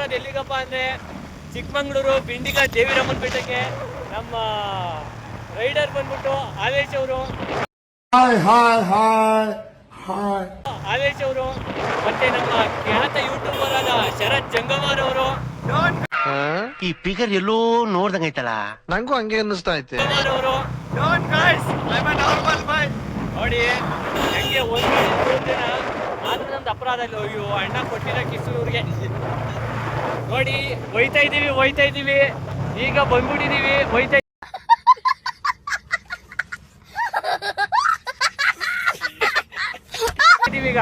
ಇರೋದು ಎಲ್ಲಿಗಪ್ಪ ಅಂದ್ರೆ ಚಿಕ್ಕಮಂಗ್ಳೂರು ಬಿಂಡಿಗ ದೇವಿರಮ್ಮನ ಬೆಟ್ಟಕ್ಕೆ ನಮ್ಮ ರೈಡರ್ ಬಂದ್ಬಿಟ್ಟು ಆದೇಶ್ ಅವರು. ಆದೇಶ್ ಅವರು ಮತ್ತೆ ನಮ್ಮ ಖ್ಯಾತ ಯೂಟ್ಯೂಬರ್ ಆದ ಶರತ್ ಜಂಗಮಾರ್ ಅವರು. ಈ ಫಿಗರ್ ಎಲ್ಲೋ ನೋಡ್ದಂಗ ಐತಲ್ಲ? ನಂಗೂ ಹಂಗೆ ಅನ್ನಿಸ್ತಾ ಐತೆ. ಅವರು. ನೋಡಿ ಹೆಂಗೆ ಒಂದು ದಿನ ಆದ್ರೂ ನಮ್ದು ಅಪರಾಧ ಇಲ್ಲ. ಅಯ್ಯೋ ಅಣ್ಣ ಕೊಟ್ಟಿರೋ ಕಿಸು ಇವ್ರಿಗೆ. ನೋಡಿ ಒಯ್ತಾ ಇದೀವಿ ಒಯ್ತಾ ಇದೀವಿ ಈಗ ಬಂದ್ಬಿಟ್ಟಿದೀವಿ ಒಯ್ತಾ ಇದೀವಿ ಈಗ.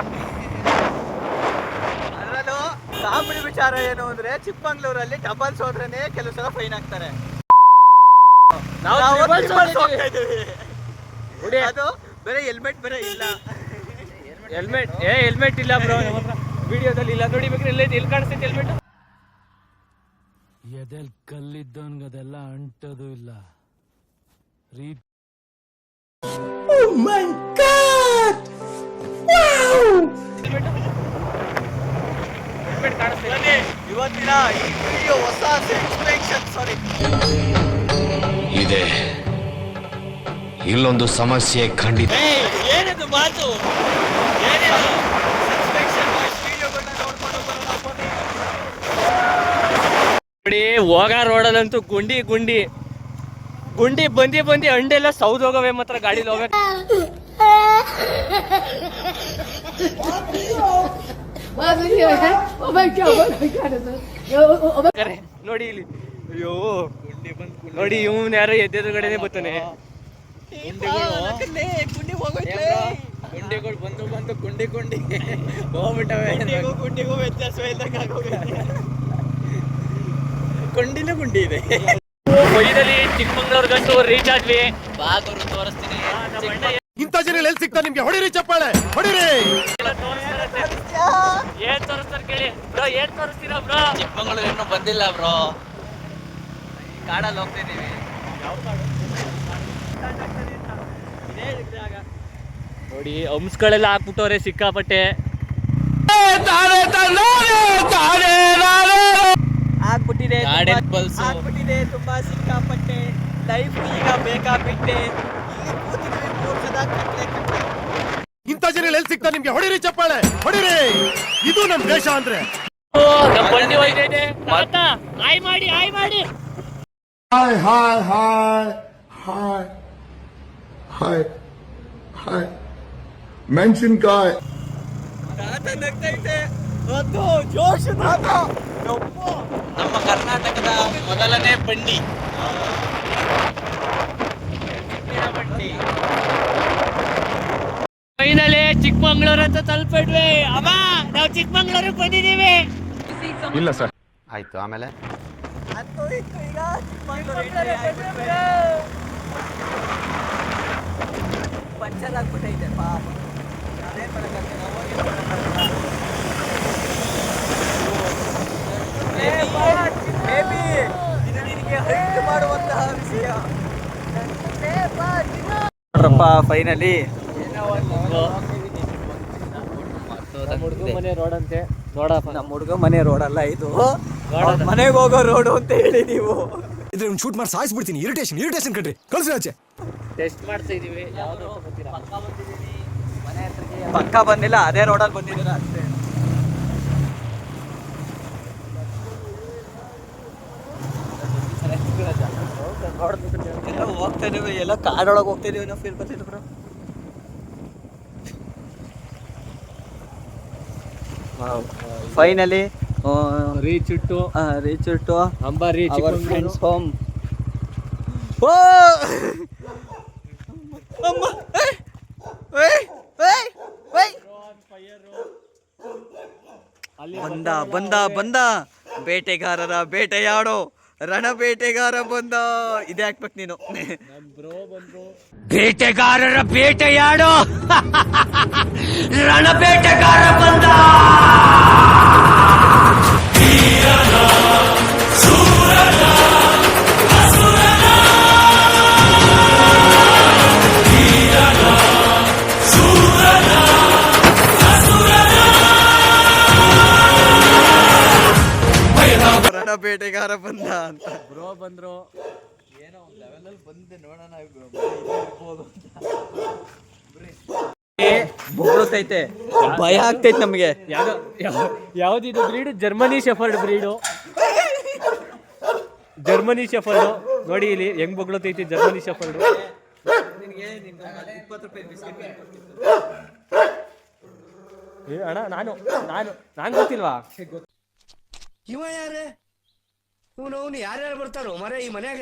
ಅದರಲ್ಲೂ ಕಾಮಿಡಿ ವಿಚಾರ ಏನು ಅಂದ್ರೆ ಚಿಕ್ಕಮಂಗ್ಳೂರಲ್ಲಿ ಡಬಲ್ಸ್ ಹೋದ್ರೇನೆ ಕೆಲವು ಸಲ ಫೈನ್ ಹಾಕ್ತಾರೆ. ನಾವು triples ಹೋಗ್ತಾ ಹೋಗ್ತಾ ಇದೀವಿ. ನೋಡಿ. ಅದು ಬೇರೆ ಹೆಲ್ಮೆಟ್ ಬೇರೆ ಇಲ್ಲ. ಹೆಲ್ಮೆಟ್ ಏ ಹೆಲ್ಮೆಟ್ ಇಲ್ಲ ಬ್ರೋ ವಿಡಿಯೋದಲ್ಲಿ ಇಲ್ಲ. ನೋಡಿ ಬೇಕಾದ್ರೆ ಎಲ್ಲ ಎಲ್ಲಿ ಕಾಣಿಸ್ತೈತೆ ಹೆಲ್ಮೆಟ್ ಎದೆಲ್ ಕಲ್ಲಿದ್ದವನ್ಗದೆಲ್ಲ ಅಂಟದು ಇಲ್ಲ. ರೀ ಬನ್ನಿ, ಇವತ್ತಿನ ಈ ವಿಡಿಯೋ ಹೊಸ ಸಾರಿ ಇದೆ. ಇಲ್ಲೊಂದು ಸಮಸ್ಯೆ ಖಂಡಿತ ಏನಿದು ಮಾತು? ಏನೇನು ನೋಡಿ ಹೋಗ ರೋಡಲ್ಲಂತೂ ಗುಂಡಿ ಗುಂಡಿ. ಗುಂಡಿ ಬಂದಿ ಬಂದಿ ಅಂಡೆಲ್ಲ ಸೌದ್ ಹೋಗವೆ ಮಾತ್ರ ಗಾಡಿಲಿ ಹೋಗ್ಬೇಕು. ನೋಡಿ ಇಲ್ಲಿ. ಅಯ್ಯೋ ನೋಡಿ ಇವನ್ ಯಾರೋ ಕಡೆನೆ ಬರ್ತಾನೆ. ಗುಂಡಿಗಳು. ಬಂದು ಬಂದು ಗುಂಡಿ ಗುಂಡಿ ಹೋಗ್ಬಿಟ್ಟವೆ. ಗುಂಡಿಗೂ ಗುಂಡಿಗೂ ವ್ಯತ್ಯಾಸ ಗುಂಡಿನೂ ಗುಂಡಿ ಇದೆ. ಫೈನಲಿ ಚಿಕ್ಕಮಂಗ್ಳೂರ್ಗಂತೂ ರೀಚ್ ಆದ್ವಿ. ಬಾಗೂರು ತೋರಿಸ್ತೀನಿ. ಇಂಥ ಜನ ಎಲ್ಲಿ ಸಿಗ್ತಾ ನಿಮ್ಗೆ? ಹೊಡಿರಿ ಚಪ್ಪಾಳೆ ಹೊಡಿರಿ. ಏನ್ ತೋರಿಸ್ತಾರ ಕೇಳಿ. ಬ್ರೋ ಏನ್ ತೋರಿಸ್ತೀರಾ ಬ್ರೋ? ಚಿಕ್ಕಮಂಗ್ಳೂರ್ ಇನ್ನೂ ಬಂದಿಲ್ಲ ಬ್ರೋ. ಕಾಡಲ್ಲಿ ಹೋಗ್ತಿದೀವಿ ನೋಡಿ ಹಂಸ್ಗಳೆಲ್ಲ ಹಾಕ್ಬಿಟ್ಟವ್ರೆ ಸಿಕ್ಕಾಪಟ್ಟೆ. ಆಗ್ಬಿಟ್ಟಿದೆ ಹಾಕ್ಬಿಟ್ಟಿದೆ ತುಂಬಾ- ಆಗ್ಬಿಟ್ಟಿದೆ ತುಂಬಾ ಸಿಕ್ಕಾಪಟ್ಟೆ ಲೈಫ್ ಈಗ ಬೇಕಾ ಬಿಟ್ಟೆ ಕೂತಿದ್ವಿ ಮೂರ್ ಜನ ಕಟ್ಲೆ ಕಟ್ಲೆ. ಇಂಥ ಜನ ಎಲ್ಲಿ ಸಿಗ್ತಾ ನಿಮ್ಗೆ? ಹೊಡಿರಿ ಚಪ್ಪಾಳೆ ಹೊಡಿರಿ. ಇದು ನಮ್ ದೇಶ ಅಂದ್ರೆ. ಹಾಯ್ ಮಾಡಿ ಹಾಯ್ ಮಾಡಿ. Hi hi hi hi hi hi. ಮೆಣಸಿನ್ಕಾಯಿ. ನಮ್ಮ ಕರ್ನಾಟಕದ ಮೊದಲನೇ ಬಂಡಿ. ಫೈನಲಿ ಚಿಕ್ಕಮಂಗ್ಳೂರ್ ಅಂತ ತಲುಪಿದ್ವಿ. ಅಮ್ಮ ನಾವು ಚಿಕ್ಕಮಂಗ್ಳೂರಿಗೆ ಬಂದಿದ್ದೀವಿ. ಇಲ್ಲ ಸರ್. ಆಯ್ತು ಆಮೇಲೆ. ಪಂಚರ್ ಆಗ್ಬಿಟ್ಟೈತೆ ಪಾಪ. ಅದೇನ್ ಮಾಡಕ್ಕಾಗತ್ತೆ, ನಾವು ಹೋಗಿ ಮಾಡಕ್ಕಾಗಲ್ಲ. Baby, ಇದು ನಿನಗೆ ಹೈಟ್ ಮಾಡುವಂತಹ ವಿಷಯ ನೋಡ್ರಪ್ಪ ಫೈನಲಿ ನಮ್ಮ ಹುಡುಗ ಮನೆ ರೋಡ್ ಅಂತೆ. ನೋಡಪ್ಪ. ನಮ್ಮ ಹುಡುಗ ಮನೆ ರೋಡ್ ಅಲ್ಲ ಇದು. ಮನೆಗೆ ಹೋಗೋ ರೋಡು ಅಂತ ಹೇಳಿ ನೀವು. ಇದ್ರ ಶೂಟ್ ಮಾಡಿ ಸಾಯಿಸ್ಬಿಡ್ತೀನಿ. ಇರಿಟೇಷನ್ ಇರಿಟೇಷನ್ ಕಣ್ರಿ. ಕಳ್ಸಿ ಆಚೆ. ಟೆಸ್ಟ್ ಮಾಡ್ತಾ ಇದೀವಿ. ಯಾವ್ದು ಪಕ್ಕ ಬಂದಿಲ್ಲ ಅದೇ ರೋಡಲ್ಲಿ ಬಂದಿದ್ದೀರಾ? ಅಷ್ಟೇ ಎಲ್ಲ ಹೋಗ್ತಾ ಇದೀವಿ ಎಲ್ಲ ಕಾಡೊಳಗೆ ಹೋಗ್ತಾ ಇದೀವಿ ನಾವು ಫೀಲ್ ಬರ್ತಿದ್ವಿ ಬ್ರೋ ಫೈನಲಿ ರೀಚ್ ಇಟ್ಟು reach to Ambari our friends home ಓ ಅಮ್ಮ! ಏಯ್! ಏಯ್! ಏಯ್! ಬಂದ ಬಂದ ಬಂದ ಬೇಟೆಗಾರರ ಬೇಟೆಯಾಡೋ ರಣ ಬೇಟೆಗಾರ ಬಂದ ಇದೇ ಹಾಕ್ಬೇಕು ನೀನು ಬೇಟೆಗಾರರ ಬೇಟೆಯಾಡೋ ರಣ ಬೇಟೆಗಾರ ಬಂದ ಬೇಡ ಬೇಟೆಗಾರ ಬಂದ ಅಂತ ಬ್ರೋ ಬಂದ್ರು. ಏನೋ ಒಂದು ಲೆವೆಲಲ್ಲಿ ಬಂದೆ ನೋಡೋಣ ಐತೆ. ಭಯ ಆಗ್ತೈತೆ ನಮಗೆ. ಯಾವ್ದು ಯಾವ- ಯಾವ್ದಿದು breed German shepherd breed German shepherd ನೋಡಿ ಇಲ್ಲಿ ಹೆಂಗ್ ಬಗ್ಳತೈತಿ ಜರ್ಮನಿ ಶೆಫರ್ಡು ಏ ಅಣ್ಣ ನಾನು ನಾನು ನಾನು ಗೊತ್ತಿಲ್ವಾ? ಇವ ಯಾರೇ? ಇವನು ಅವನು ಯಾರ್ಯಾರು ಬರ್ತಾರೋ ಮರ ಈ ಮನ್ಯಾಗ.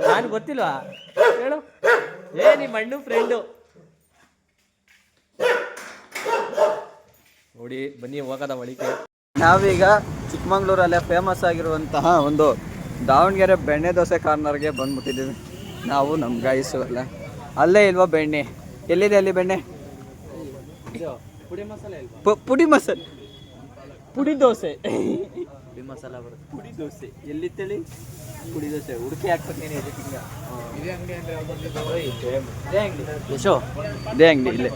ನಾನು ಗೊತ್ತಿಲ್ವಾ? ಹೇಳು. ಏ ನಿಮ್ಮ ಅಣ್ಣು ಫ್ರೆಂಡು ನೋಡಿ ಬನ್ನಿ ಹೋಗದ ಒಳಿಕೆ ನಾವೀಗ ಚಿಕ್ಕಮಂಗ್ಳೂರಲ್ಲೇ ಫೇಮಸ್ ಆಗಿರುವಂತಹ ಒಂದು ದಾವಣಗೆರೆ ಬೆಣ್ಣೆ ದೋಸೆ ಕಾರ್ನರ್ಗೆ ಬಂದ್ಬಿಟ್ಟಿದ್ದೀವಿ. ನಾವು ನಮ್ಮ ಗಾಯಸು ಅಲ್ಲ. ಅಲ್ಲೇ ಇಲ್ವಾ ಬೆಣ್ಣೆ? ಎಲ್ಲಿದೆ ಅಲ್ಲಿ ಬೆಣ್ಣೆ? ಪು- ಪುಡಿ ಮಸಾಲೆ. ಪುಡಿ ದೋಸೆ. ಪುಡಿ ಮಸಾಲ ಬರುತ್ತೆ. ಪುಡಿ ದೋಸೆ. ಎಲ್ಲಿ ತಳಿ ಪುಡಿ ದೋಸೆ. ಹುಡುಕಿ ಇದೇ ಅಂಗಡಿ ಅಂದ್ರೆ ಯಶೋ ಇದೇ ಅಂಗಡಿ ಇಲ್ಲೇ.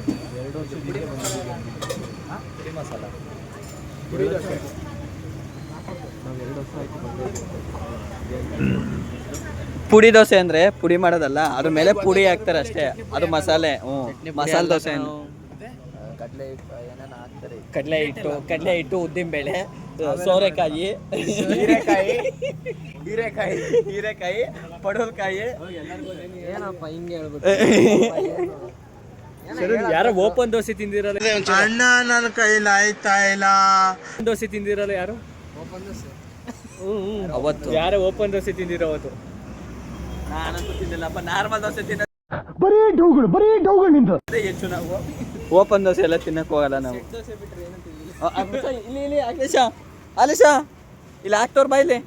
ಪುಡಿ ದೋಸೆ. ಅಂದ್ರೆ ಪುಡಿ ಮಾಡೋದಲ್ಲ ಅದ್ರ ಮೇಲೆ ಪುಡಿ ಹಾಕ್ತಾರೆ ಅಷ್ಟೇ ಅದು ಮಸಾಲೆ ಹ್ಞೂ ಮಸಾಲೆ ದೋಸೆ ಕಡಲೆ ಏನೇನು ಹಾಕ್ತಾರೆ. ಕಡಲೆ ಹಿಟ್ಟು ಕಡಲೆ ಹಿಟ್ಟು ಉದ್ದಿನ ಬೇಳೆ ಸೋರೆಕಾಯಿ. ಹೀರೆಕಾಯಿ ಹೀರೆಕಾಯಿ ಹೀರೆಕಾಯಿ ಪಡೋಲ್ಕಾಯಿ ಏನಪ್ಪ ಹಿಂಗೆ ಹೇಳ್ಬಿಟ್ಟು? ಯಾರೋ ಓಪನ್ ದೋಸೆ ತಿಂದಿರಲ್ಲ? ಅಣ್ಣ ನನ್ನ ಕೈಲಾಯ್ತಾ ಇಲ್ಲ. ದೋಸೆ ತಿಂದಿರಲ್ಲ ಯಾರು? ಅವತ್ತು. ಯಾರೋ ಓಪನ್ ದೋಸೆ ತಿಂದಿರೋ ಅವತ್ತು? ನಾನಂತೂ ತಿಂದಿಲ್ಲಪ್ಪ ನಾರ್ಮಲ್ ದೋಸೆ ತಿನ್ನ ಬರೀ ಡೌಗಳು ಬರೀ ಡೌಗಳು ನಿಂದು ಅದೇ ಹೆಚ್ಚು ನಾವು. ಓಪನ್ ದೋಸೆ ಎಲ್ಲ ತಿನ್ನಕ್ಕೆ ಹೋಗಲ್ಲ ನಾವು. ಇಲ್ಲಿ ಇಲ್ಲಿ ಅಖಿಲೇಶ ಅಲೇಶ ಇಲ್ಲಿ ಹಾಕ್ತವ್ರ ಬಾ ಇಲ್ಲಿ.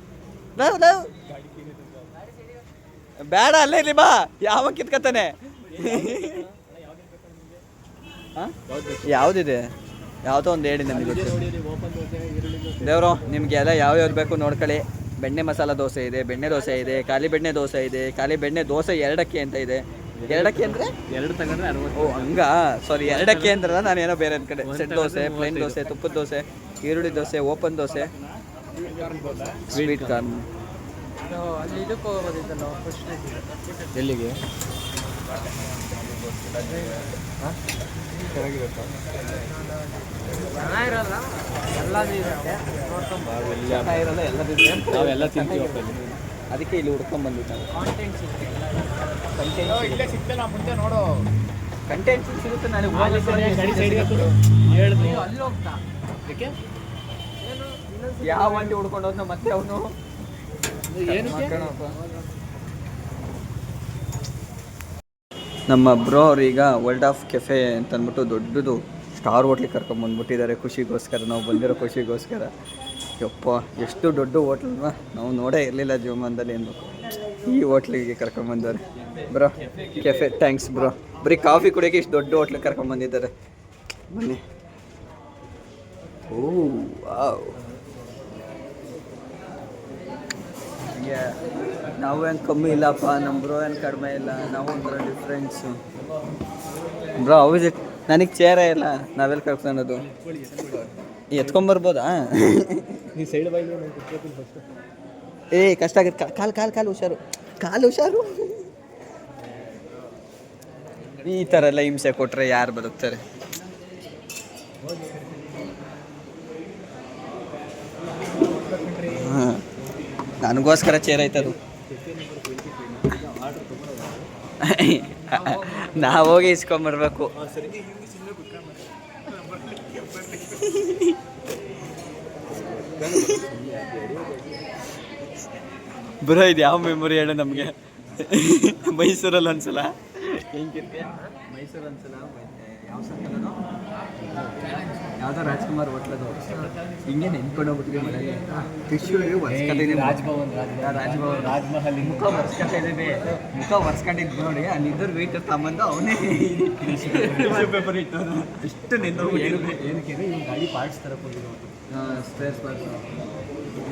ಬೇಡ ಅಲ್ಲೇ ಇಲ್ಲಿ ಬಾ. ಯಾವ ಕಿತ್ಕತಾನೆ? ಯಾವುದಿದೆ? ಯಾವುದೋ ಒಂದು ಹೇಳಿ ನಮಗೆ ದೇವ್ರು ನಿಮ್ಗೆ ಎಲ್ಲ ಯಾವ್ಯಾವ್ದು ಬೇಕು ನೋಡ್ಕೊಳ್ಳಿ. ಬೆಣ್ಣೆ ಮಸಾಲ ದೋಸೆ ಇದೆ ಬೆಣ್ಣೆ ದೋಸೆ ಇದೆ ಖಾಲಿ ಬೆಣ್ಣೆ ದೋಸೆ ಇದೆ ಖಾಲಿ ಬೆಣ್ಣೆ ದೋಸೆ ಎರಡಕ್ಕೆ ಅಂತ ಇದೆ. ಎರಡಕ್ಕೆ ಅಂದ್ರೆ? ಎರಡು ತಗೊಂಡ್ರೆ ಅರವತ್ತು. ಓ ಹಂಗ? ಸಾರಿ ಎರಡಕ್ಕೆ ಅಂದ್ರೆ ನಾನು ಏನೋ ಬೇರೆ ಕಡೆ ಸೆಟ್ ದೋಸೆ ಪ್ಲೇನ್ ದೋಸೆ ತುಪ್ಪದ ದೋಸೆ ಈರುಳ್ಳಿ dosa open dosa. Sweet corn ಎಲ್ಲಿಗೆ? ಚೆನ್ನಾಗಿರಲ್ಲ ಎಲ್ಲದೂ ಇರುತ್ತೆ. ನಾವೆಲ್ಲ ತಿಂತೀವಿ. ಅದಕ್ಕೆ ಇಲ್ಲಿ ಹುಡ್ಕೊಂಡ್ ಬಂದಿದ್ದೆ ನಾವು ಇಲ್ಲೇ ಸಿಗ್ತಲ್ಲ ಮುಂದೆ ನೋಡು. ಕಂಟೆಂಟ್ ಸಿಗುತ್ತೆ ನಾನು ಹೇಳಿದ್ರು ಅಲ್ಲಿ ಹೋಗ್ತಾ. ಯಾವ ಅಂಟಿ ಹುಡ್ಕೊಂಡು ಹೋದ್ನ ಮತ್ತೆ ಅವನು? ನಮ್ಮ ಬ್ರೋ ಅವ್ರೀಗ ವರ್ಲ್ಡ್ ಆಫ್ ಕೆಫೆ ಅಂತ ಅಂದ್ಬಿಟ್ಟು ದೊಡ್ಡದು ಸ್ಟಾರ್ ಹೋಟ್ಲಿಗೆ ಕರ್ಕೊಂಡ್ಬಂದ್ಬಿಟ್ಟಿದ್ದಾರೆ ಖುಷಿಗೋಸ್ಕರ. ನಾವು ಬಂದಿರೋ ಖುಷಿಗೋಸ್ಕರ. ಯಪ್ಪ, ಎಷ್ಟು ದೊಡ್ಡ ಹೋಟ್ಲಲ್ವಾ ನಾವು ನೋಡೇ ಇರಲಿಲ್ಲ ಜೀವಮಾನದಲ್ಲಿ ಅನ್ಬೇಕು ಈ ಹೋಟ್ಲಿಗೆ ಕರ್ಕೊಂಬಂದವ್ರೆ ಬ್ರೋ ಕೆಫೆ ಥ್ಯಾಂಕ್ಸ್ ಬ್ರೋ. ಬರೀ ಕಾಫಿ ಕುಡಿಯೋಕೆ ಇಷ್ಟು ದೊಡ್ಡ ಹೋಟ್ಲಿಗೆ ಕರ್ಕೊಂಬಂದಿದ್ದಾರೆ ಬನ್ನಿ. ಓ, ವಾವ್. ಏನು ಕಮ್ಮಿ ಇಲ್ಲಪ್ಪ ನಮ್ಮ ಬ್ರೋ ಏನು ಕಡಿಮೆ ಇಲ್ಲ, ನಾವು ಒಂಥರ ಡಿಫ್ರೆನ್ಸು ಬ್ರೋ ಇಟ್ ನನಗೆ ಚೇರೇ ಇಲ್ಲ. ನಾವೆಲ್ಲಿ ಕರ್ಕೊಳ್ಳೋದು ಎತ್ಕೊಂಬರ್ಬೋದಾ? ಸೈಡ್ ಏ ಕಷ್ಟ ಆಗುತ್ತೆ. ಕಾಲು ಕಾಲು ಕಾಲು ಹುಷಾರು. ಕಾಲು ಹುಷಾರು? ಈ ಥರ ಎಲ್ಲ ಹಿಂಸೆ ಕೊಟ್ಟರೆ ಯಾರು ಬದುಕ್ತಾರೆ? ಹಾಂ. ನನಗೋಸ್ಕರ ಚೇರ್ ಆಯ್ತದು. ನಾವು ಹೋಗಿ ಇಸ್ಕೊಂಬರ್ಬೇಕು. ಬ್ರೋ ಇದು ಯಾವ ಮೆಮೊರಿ ಹೇಳು ನಮಗೆ? ಮೈಸೂರಲ್ಲಿ ಒಂದ್ಸಲ. ಹೆಂಗಿರ್ತೀಯ ಮೈಸೂರು ಒಂದ್ಸಲ ಯಾವ ಸರ್ಕಲದು ಯಾವುದೋ ರಾಜ್ಕುಮಾರ್ ಹೋಟ್ಲದು. ಹಿಂಗೆ ನೆನ್ಕೊಂಡು ಹೋಗ್ಬಿಟ್ಟಿದೆ ಮನೆಗೆ ಟಿಶ್ಯೂ ಒರ್ಸ್ಕೊಂಡಿದ್ದೀನಿ ರಾಜ್ಭವನ್ ರಾಜ್ಭವನ್. ರಾಜ್ಮಹಲ್. ಮುಖ ಒರ್ಸ್ಕೊಂಡಿದ್ದೀವಿ ಮುಖ ಒರ್ಸ್ಕೊಂಡಿದ್ದು ನೋಡಿ. ಆ ಇದ್ರ ವೆಯ್ಟ್ ತಗೊಂಬಂದು ಅವನೇ ಪೇಪರ್ ಇಟ್ಟು ಇಷ್ಟು ನೆನ್ಪೋಗ್ಬಿಟ್ಟಿದೆ ಏನಕ್ಕೆ ಇವ್ನು ಗಾಡಿ ಪಾರ್ಟ್ಸ್ ತರಕ್ಕೆ ಹೋಗಿರೋ ಸ್ಪೇಸ್ ಬರ್ತು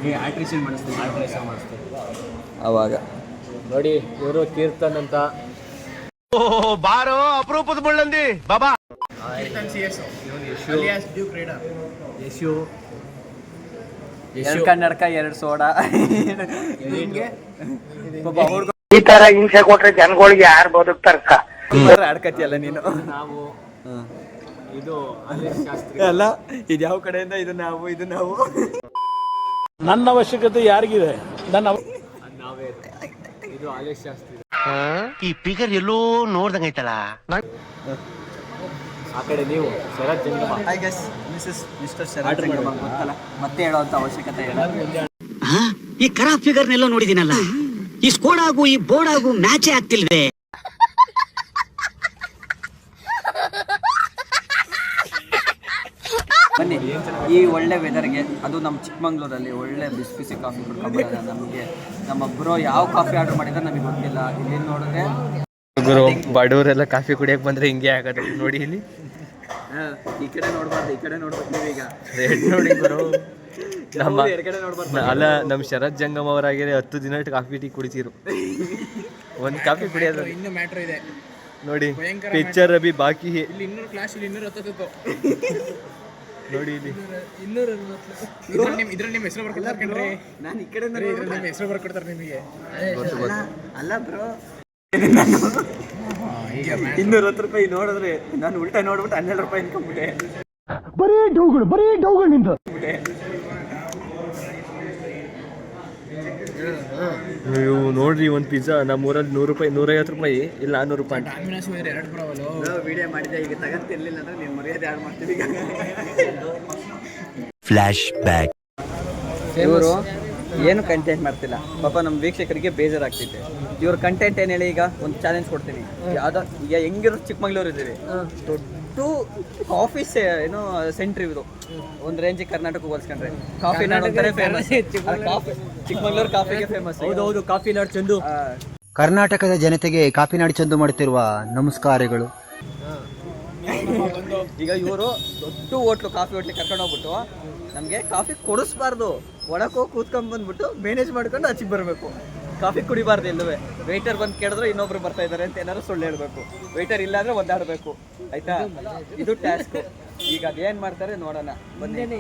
ಈ ಆಲ್ಟ್ರೇಷನ್ ಮಾಡಿಸ್ತೀವಿ ಆಲ್ಟ್ರೇಷನ್ ಮಾಡಿಸ್ತೀವಿ ಅವಾಗ. ನೋಡಿ ಇವರು ಕೀರ್ತನ್ ಅಂತ. ಓ ಬಾರೋ ಅಪರೂಪದ ಮುಳ್ಳಂದಿ. ಬಾಬಾ. ಯಶು ಎರಡು ಕನ್ನಡಕ ಎರಡು ಸೋಡಾ ಪಾಪ ಅವ್ರಿಗೂ ಈ ತರ ಹಿಂಸೆ ಕೊಟ್ರೆ ಜನಗಳಿಗೆ ಯಾರು ಬದುಕ್ತಾರಕ್ಕ ಆಡ್ಕತಿಯಲ್ಲ ನೀನು? ನಾವು ಇದು ಶಾಸ್ತ್ರಿ. ಅಲ್ಲ ಇದು ಯಾವ ಕಡೆಯಿಂದ ಇದು ನಾವು ಇದು ನಾವು? ನನ್ನ ಅವಶ್ಯಕತೆ ಯಾರಿಗಿದೆ? ನನ್ನ ನಾವೇ ಇದು ಆಲೇಶ್ ಶಾಸ್ತ್ರಿ. ಈ ಫಿಗರ್ ಎಲ್ಲೋ ನೋಡ್ದಂಗೈತಲ್ಲ ಆ ಕಡೆ ನೀವು Sharath Jangama. Hi guys Mrs Mr Sharath Jangama. ಗೊತ್ತಲ್ಲ? ಮತ್ತೆ ಹೇಳೋಂಥ ಅವಶ್ಯಕತೆ ಇಲ್ಲ. ಈ ಕರಾ ಫಿಗರ್ನೆಲ್ಲ ನೋಡಿದಿನಲ್ಲ ಈ ಸ್ಕೋಡ್ ಆಗು ಈ ಬೋರ್ಡ್ ಆಗು ಮ್ಯಾಚೇ ಆಗ್ತಿಲ್ವೇ? ಬನ್ನಿ ಈ ಒಳ್ಳೆ ವೆದರ್ಗೆ ಅದು ನಮ್ಮ ಚಿಕ್ಕಮಂಗ್ಳೂರಲ್ಲಿ ಒಳ್ಳೆ ಬಿಸಿ ಬಿಸಿ ಕಾಫಿ ಕುಡ್ಕೊಂಬರೋಣ ನಮಗೆ ನಮ್ಮ ಬ್ರೋ ಯಾವ ಕಾಫಿ ಆರ್ಡರ್ ಮಾಡಿದ್ರೆ ನಮಗೆ ಗೊತ್ತಿಲ್ಲ. ಇಲ್ಲಿ ನೋಡಿದ್ರೆ ಗುರು ಬಡವರೆಲ್ಲ ಕಾಫಿ ಕುಡಿಯಕ್ಕೆ ಬಂದ್ರೆ ಹಿಂಗೆ ಆಗೋದು. ನೋಡಿ ಇಲ್ಲಿ. ಈ ಕಡೆ ನೋಡ್ಬಾರ್ದು ಈ ಕಡೆ ನೋಡ್ಬೇಕು ನೀವೀಗ ರೇಟ್ ನೋಡಿ ಗುರು. ನಮ್ಮ ಎರಡು ಕಡೆ ನೋಡ್ಬಾರ್ದು? ಅಲ್ಲ ನಮ್ಮ ಶರತ್ ಜಂಗಮ್ ಅವರಾಗಿದ್ರೆ ಹತ್ತು ದಿನ ಕಾಫಿ ಟೀ ಕುಡಿತಿರು. ಒಂದು ಕಾಫಿ ಕುಡಿಯೋದು. ಇನ್ನೂ ಮ್ಯಾಟ್ರ್ ಇದೆ. ನೋಡಿ ಪಿಕ್ಚರ್ ಅಭಿ ಬಾಕಿ. ಇಲ್ಲಿ ಇನ್ನೂರು ಕ್ಲಾಸ್ ಇಲ್ಲಿ ಇನ್ನೂರು ಹತ್ತತ್ತು ನೋಡಿ ಇಲ್ಲಿ. ಇನ್ನೂರ ನಿಮ್ಮ ಇದ್ರಲ್ಲಿ ನಿಮ್ಮ ಹೆಸರು ಬರ್ಕೊಡ್ತಾರೆ ಕಣ್ರಿ. ನಾನು ಈ ಕಡೆ ಇದ್ರಲ್ಲಿ ನಿಮ್ಮ ಹೆಸರು ಬರ್ಕೊಡ್ತಾರೆ ನಿಮಗೆ. ಅಲ್ಲ ಬ್ರೋ. ಇನ್ನೂರ ಹತ್ತು ರೂಪಾಯಿ ನೋಡಿದ್ರೆ ನಾನು ಉಲ್ಟಾ ನೋಡ್ಬಿಟ್ಟು ಹನ್ನೆರಡು ರೂಪಾಯಿ ಇನ್ಕೊಂಬಿಟ್ಟೆ ನೀವು ನೋಡ್ರಿ ಒಂದು ಪಿಜ್ಜಾ ನಮ್ಮ ಊರಲ್ಲಿ ನೂರು ರೂಪಾಯಿ ನೂರೈವತ್ತು ರೂಪಾಯಿ ಇಲ್ಲ ನೂರು ರೂಪಾಯಿ ಎರಡು ಬರೋವಲ್ಲ. ವಿಡಿಯೋ ಮಾಡಿದೆ ಈಗ ತಗತ್ತಿರ್ಲಿಲ್ಲ ಅಂದ್ರೆ ನೀವು ಮರ್ಯಾದೆ ಯಾರು ಮಾಡ್ತೀವಿ ಫ್ಲಾಶ್ ಬ್ಯಾಕ್ ಇವರು ಏನು ಕಂಟೆಂಟ್ ಮಾಡ್ತಿಲ್ಲ? ಪಾಪ ನಮ್ಮ ವೀಕ್ಷಕರಿಗೆ ಬೇಜಾರಾಗ್ತಿದೆ. ಇವ್ರ ಕಂಟೆಂಟ್ ಏನು ಹೇಳಿ ಈಗ ಒಂದು ಚಾಲೆಂಜ್ ಕೊಡ್ತೀನಿ. ಯಾವ್ದೋ ಈಗ ಹೆಂಗಿರೋ ಚಿಕ್ಕಮಂಗ್ಳೂರು ಇದ್ದೀವಿ. ದೊಡ್ಡ ಕಾಫಿ ಏನೋ ಸೆಂಟ್ರ್ ಇದು ಒಂದು ರೇಂಜ್ ಕರ್ನಾಟಕ ಹೋಲ್ಸ್ಕೊಂಡ್ರೆ. ಕಾಫಿ ನಾಡು ಅಂತಾನೆ ಫೇಮಸ್ ಕಾಫಿ ಚಿಕ್ಕಮಂಗ್ಳೂರು. ಕಾಫಿಗೆ ಫೇಮಸ್ ಹೌದು ಕಾಫಿ ನಾಡು ಚಂದು. ಕರ್ನಾಟಕದ ಜನತೆಗೆ ಕಾಫಿನಾಡು ಚಂದು ಮಾಡುತ್ತಿರುವ ನಮಸ್ಕಾರಗಳು. ಈಗ ಇವರು ದೊಡ್ಡ ಹೋಟ್ಲು ಕಾಫಿ ಹೋಟ್ಲಿ ಕರ್ಕೊಂಡು ಹೋಗ್ಬಿಟ್ಟು ನಮಗೆ ಕಾಫಿ ಕೊಡಿಸ್ಬಾರ್ದು. ಒಳಗೆ ಹೋಗಿ ಕೂತ್ಕೊಂಡ್ ಬಂದ್ಬಿಟ್ಟು ಮ್ಯಾನೇಜ್ ಮಾಡ್ಕೊಂಡು ಆಚೆಗೆ ಬರಬೇಕು. ಕಾಫಿ ಕುಡಿಬಾರ್ದು ಎಲ್ಲವೇ ವೆಯ್ಟರ್ ಬಂದು ಕೇಳಿದ್ರೆ ಇನ್ನೊಬ್ರು ಬರ್ತಾ ಇದ್ದಾರೆ ಅಂತ ಏನಾದ್ರು ಸುಳ್ಳು ಹೇಳ್ಬೇಕು. ವೆಯ್ಟರ್ ಇಲ್ಲ ಅಂದ್ರೆ ಒದ್ದಾಡಬೇಕು. ಆಯ್ತಾ? ಇದು ಟಾಸ್ಕ್ ಈಗ ಅದೇನ್ ಮಾಡ್ತಾರೆ ನೋಡೋಣ. ಬನ್ನಿ.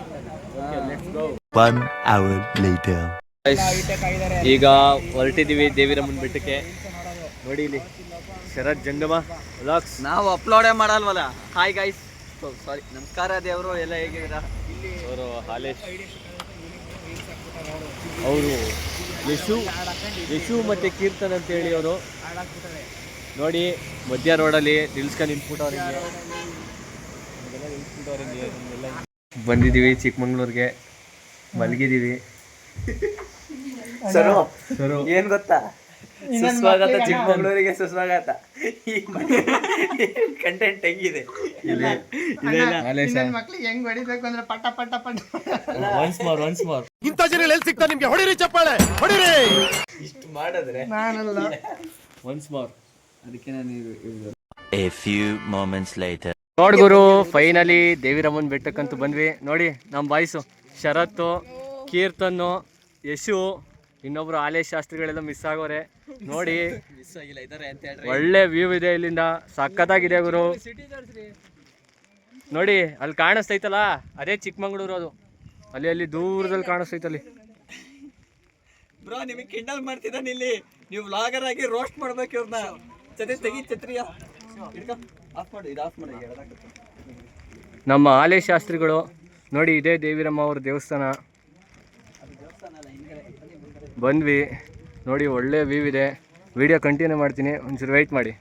ಒನ್ ಅವರ್ ಲೇಟರ್ ಈಗ ಹೊರಟಿದೀವಿ ದೇವಿರಮ್ಮನ ಬೆಟ್ಟಕ್ಕೆ. ನೋಡಿ ಇಲ್ಲಿ. ಶರತ್ ಜಂಗಮ. ವ್ಲಾಗ್ಸ್ ನಾವು ಅಪ್ಲೋಡೇ ಮಾಡಲ್ವಲ್ಲ? ಹಾಯ್ ಗೈಸ್ ಸಾರಿ ನಮಸ್ಕಾರ ದೇವರು. ಎಲ್ಲ ಹೇಗಿದ್ದೀರಾ? ಅವರು ಹಾಲೇಶ್. ಅವರು ಯಶು ಯಶು ಮತ್ತೆ ಕೀರ್ತನ್ ಅಂತ ಹೇಳಿ ಅವರು ನೋಡಿ ಮಧ್ಯ ರೋಡಲ್ಲಿ ನಿಲ್ಸ್ಕೊಂಡು ನಿಂತ್ಬಿಟ್ಟವ್ರಿಗೆ ಬಂದಿದ್ದೀವಿ ಚಿಕ್ಕಮಂಗ್ಳೂರಿಗೆ. ಮಲಗಿದ್ದೀವಿ. ಸರು ಸರು. ಏನ್ ಗೊತ್ತಾ? ಸುಸ್ವಾಗತ ಚಿಕ್ಕಮಂಗ್ಳೂರಿಗೆ ಸುಸ್ವಾಗತ. ಈ ಕಂಟೆಂಟ್ ಹೆಂಗಿದೆ? ಇಲ್ಲ ಇಲ್ಲ ಮಕ್ಳಿಗೆ ಹೆಂಗ್ ಹೊಡಿಬೇಕು ಅಂದ್ರೆ ಪಟ ಪಟ ಪಟ ಒನ್ಸ್ ಮೋರ್ ಒನ್ಸ್ ಮೋರ್ ಇಂಥ ಜನ ಎಲ್ಲಿ ಸಿಗ್ತಾ ನಿಮ್ಗೆ? ಹೊಡಿರಿ ಚಪ್ಪಾಳೆ ಹೊಡಿರಿ! ಇಷ್ಟು ಮಾಡಿದ್ರೆ ಒನ್ಸ್ ಮೋರ್ ಅದಕ್ಕೆ ನಾನು ಇದು- ಎ ಫ್ಯೂ ಮೊಮೆಂಟ್ಸ್ ಲೇಟರ್ ನೋಡಿ ಗುರು ಫೈನಲಿ ದೇವಿರಮ್ಮನ ಬೆಟ್ಟಕ್ಕಂತೂ ಬಂದ್ವಿ. ನೋಡಿ ನಮ್ಮ ಬಾಯ್ಸು ಶರತ್ತು ಕೀರ್ತನ್ನು ಯಶು ಇನ್ನೊಬ್ರು ಆಲೇಶ್ ಶಾಸ್ತ್ರಿಗಳೆಲ್ಲ ಮಿಸ್ ಆಗೋರೆ. ನೋಡಿ ಮಿಸ್ ಆಗಿಲ್ಲ ಇದಾರೆ ಅಂತ ಹೇಳ್ರಿ ಒಳ್ಳೆ ವ್ಯೂ ಇದೆ ಇಲ್ಲಿಂದ. ಸಕ್ಕತ್ತಾಗಿದೆ ಗುರು. ನೋಡಿ ಅಲ್ಲಿ ಕಾಣಿಸ್ತೈತಲ್ಲ? ಅದೇ ಚಿಕ್ಕಮಂಗ್ಳೂರು ಅದು. ಅಲ್ಲಿ ಅಲ್ಲಿ ದೂರದಲ್ಲಿ ಕಾಣಿಸ್ತೈತಲ್ಲಿ. ಬ್ರೋ ನಿಮಗೆ ಕಿಂಡಲ್ ಮಾಡ್ತಿದ್ದಾನೆ ಇಲ್ಲಿ. ನೀವು ವ್ಲಾಗರ್ ಆಗಿ ರೋಸ್ಟ್ ಮಾಡ್ಬೇಕು ಇವ್ರನ್ನ. ಜೊತೆ ತೆಗಿ ಛತ್ರಿಯ. ಆಫ್ ಮಾಡು ಇದು ಆಫ್ ಮಾಡಿ. ಹೇಳೋದಾಗುತ್ತೆ ನಮ್ಮ ಆಲೇ ಶಾಸ್ತ್ರಿಗಳು ನೋಡಿ ಇದೇ ದೇವಿರಮ್ಮ ಅವ್ರ ದೇವಸ್ಥಾನ. ಬಂದ್ವಿ. ನೋಡಿ ಒಳ್ಳೆ ವ್ಯೂ ಇದೆ. ವಿಡಿಯೋ ಕಂಟಿನ್ಯೂ ಮಾಡ್ತೀನಿ. ಒಂಚೂರು ವೆಯ್ಟ್ ಮಾಡಿ.